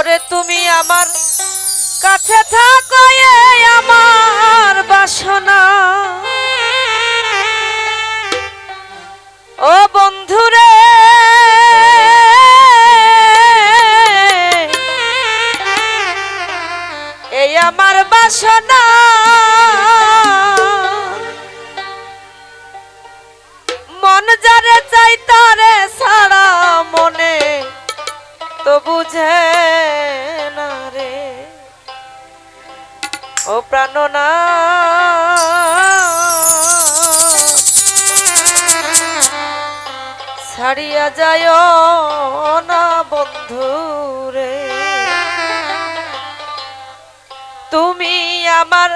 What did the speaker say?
ওরে তুমি আমার কাছে থাকো আমার বাসনা। পুরানো না। ছাড়িয়া যায় না বন্ধু রে তুমি আমার